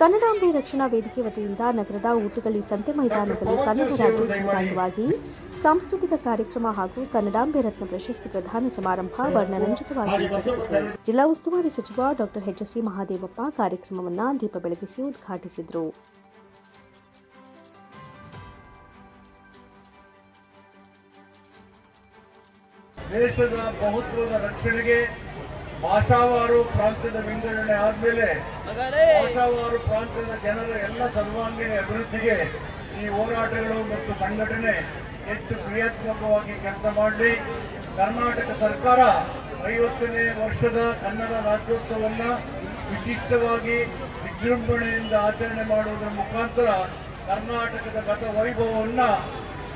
ಕನ್ನಡಾಂಬೆ ರಕ್ಷಣಾ ವೇದಿಕೆ ವತಿಯಿಂದ ನಗರದ ಊಟಗಳಿ ಸಂತೆ ಮೈದಾನದಲ್ಲಿ ಕನ್ನಡ ರಾಜ್ಯೋತ್ಸವದ ಅಂಗವಾಗಿ ಸಾಂಸ್ಕೃತಿಕ ಕಾರ್ಯಕ್ರಮ ಹಾಗೂ ಕನ್ನಡಾಂಬೆ ರತ್ನ ಪ್ರಶಸ್ತಿ ಪ್ರದಾನ ಸಮಾರಂಭ ವರ್ಣರಂಜಿತವಾಗಿ ಜಿಲ್ಲಾ ಉಸ್ತುವಾರಿ ಸಚಿವ ಡಾಕ್ಟರ್ ಎಚ್ಎಸ್ಸಿ ಮಹಾದೇವಪ್ಪ ಕಾರ್ಯಕ್ರಮವನ್ನು ದೀಪ ಬೆಳಗಿಸಿ ಉದ್ಘಾಟಿಸಿದರು. ದೇಶದ ರಕ್ಷಣೆಗೆ ಭಾಷಾವಾರು ಪ್ರಾಂತ್ಯದ ವಿಂಗಡಣೆ ಆದಮೇಲೆ ಭಾಷಾವಾರು ಪ್ರಾಂತ್ಯದ ಜನರ ಎಲ್ಲ ಸರ್ವಾಂಗೀಣ ಅಭಿವೃದ್ಧಿಗೆ ಈ ಹೋರಾಟಗಳು ಮತ್ತು ಸಂಘಟನೆ ಹೆಚ್ಚು ಕ್ರಿಯಾತ್ಮಕವಾಗಿ ಕೆಲಸ ಮಾಡಲಿ ಕರ್ನಾಟಕ ಸರ್ಕಾರ ಐವತ್ತನೇ ವರ್ಷದ ಕನ್ನಡ ರಾಜ್ಯೋತ್ಸವವನ್ನು ವಿಶಿಷ್ಟವಾಗಿ ವಿಜೃಂಭಣೆಯಿಂದ ಆಚರಣೆ ಮಾಡುವುದರ ಮುಖಾಂತರ ಕರ್ನಾಟಕದ ಗತ ವೈಭವವನ್ನ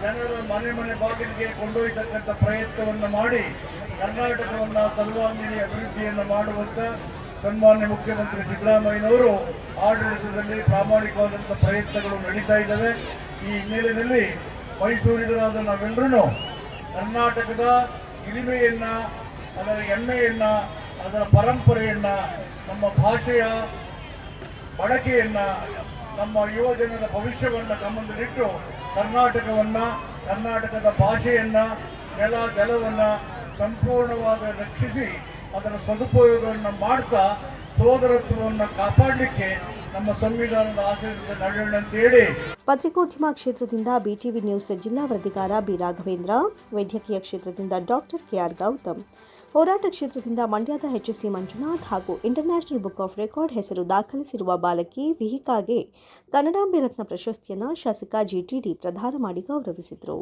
ಜನರ ಮನೆ ಮನೆ ಬಾಗಿಲಿಗೆ ಕೊಂಡೊಯ್ಯತಕ್ಕಂಥ ಪ್ರಯತ್ನವನ್ನು ಮಾಡಿ ಕರ್ನಾಟಕವನ್ನು ಸರ್ವಾಂಗೀಣ ಅಭಿವೃದ್ಧಿಯನ್ನು ಮಾಡುವಂತ ಸನ್ಮಾನ್ಯ ಮುಖ್ಯಮಂತ್ರಿ ಸಿದ್ದರಾಮಯ್ಯನವರು ಆಡಳಿತದಲ್ಲಿ ಪ್ರಾಮಾಣಿಕವಾದಂಥ ಪ್ರಯತ್ನಗಳು ನಡೀತಾ ಇದ್ದಾವೆ. ಈ ಹಿನ್ನೆಲೆಯಲ್ಲಿ ಮೈಸೂರಿಗರಾದ ನಾವೆಲ್ಲರೂ ಕರ್ನಾಟಕದ ಹಿರಿಮೆಯನ್ನ, ಅದರ ಹೆಮ್ಮೆಯನ್ನ, ಅದರ ಪರಂಪರೆಯನ್ನ, ನಮ್ಮ ಭಾಷೆಯ ಬಳಕೆಯನ್ನ ನಮ್ಮ ಯುವ ಜನರ ಭವಿಷ್ಯವನ್ನ ಗಮನದಲ್ಲಿಟ್ಟು ಕರ್ನಾಟಕವನ್ನು, ಕರ್ನಾಟಕದ ಭಾಷೆಯನ್ನು ಜಲ ಜಲವನ್ನ ಸಂಪೂರ್ಣವಾಗಿ ರಕ್ಷಿಸಿ ಅದರ ಸದುಪಯೋಗವನ್ನು ಮಾಡ್ತಾ ಸೋದರತ್ವವನ್ನು ಕಾಪಾಡಲಿಕ್ಕೆ ನಮ್ಮ ಸಂವಿಧಾನದ ಆಶಯದಿಂದ ನಡೆಯೋಣ ಅಂತ ಹೇಳಿ ಪತ್ರಿಕೋದ್ಯಮ ಕ್ಷೇತ್ರದಿಂದ ಬಿಟಿವಿ ನ್ಯೂಸ್ ಜಿಲ್ಲಾ ವರದಿಗಾರ ಬಿ ರಾಘವೇಂದ್ರ, ವೈದ್ಯಕೀಯ ಕ್ಷೇತ್ರದಿಂದ ಡಾಕ್ಟರ್ ಕೆಆರ್ ಗೌತಮ್ ಹೋರಾಟ ಕ್ಷೇತ್ರದಿಂದ ಮಂಡ್ಯದ ಎಚ್ಎಸ್ಸಿ ಮಂಜುನಾಥ್ ಹಾಗೂ ಇಂಟರ್ನ್ಯಾಷನಲ್ ಬುಕ್ ಆಫ್ ರೆಕಾರ್ಡ್ ಹೆಸರು ದಾಖಲಿಸಿರುವ ಬಾಲಕಿ ವಿಹಿಕಾಗೆ ಕನ್ನಡಾಂಬೆ ರತ್ನ ಪ್ರಶಸ್ತಿಯನ್ನು ಶಾಸಕ ಜಿಟಿಡಿ ಪ್ರದಾನ ಮಾಡಿ ಗೌರವಿಸಿದರು.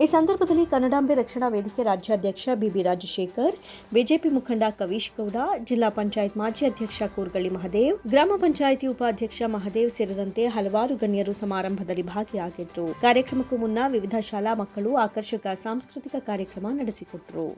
ಈ ಸಂದರ್ಭದಲ್ಲಿ ಕನ್ನಡಾಂಬೆ ರಕ್ಷಣಾ ವೇದಿಕೆ ರಾಜ್ಯಾಧ್ಯಕ್ಷ ಬಿಬಿ ರಾಜಶೇಖರ್, ಬಿಜೆಪಿ ಮುಖಂಡ ಕವೀಶ್ ಗೌಡ, ಜಿಲ್ಲಾ ಪಂಚಾಯತ್ ಮಾಜಿ ಅಧ್ಯಕ್ಷ ಕೂರ್ಗಳಿ ಮಹದೇವ್, ಗ್ರಾಮ ಪಂಚಾಯಿತಿ ಉಪಾಧ್ಯಕ್ಷ ಮಹದೇವ್ ಸೇರಿದಂತೆ ಹಲವಾರು ಗಣ್ಯರು ಸಮಾರಂಭದಲ್ಲಿ ಭಾಗಿಯಾಗಿದ್ದರು ಕಾರ್ಯಕ್ರಮಕ್ಕೂ ಮುನ್ನ ವಿವಿಧ ಶಾಲಾ ಮಕ್ಕಳು ಆಕರ್ಷಕ ಸಾಂಸ್ಕೃತಿಕ ಕಾರ್ಯಕ್ರಮ ನಡೆಸಿಕೊಟ್ಟರು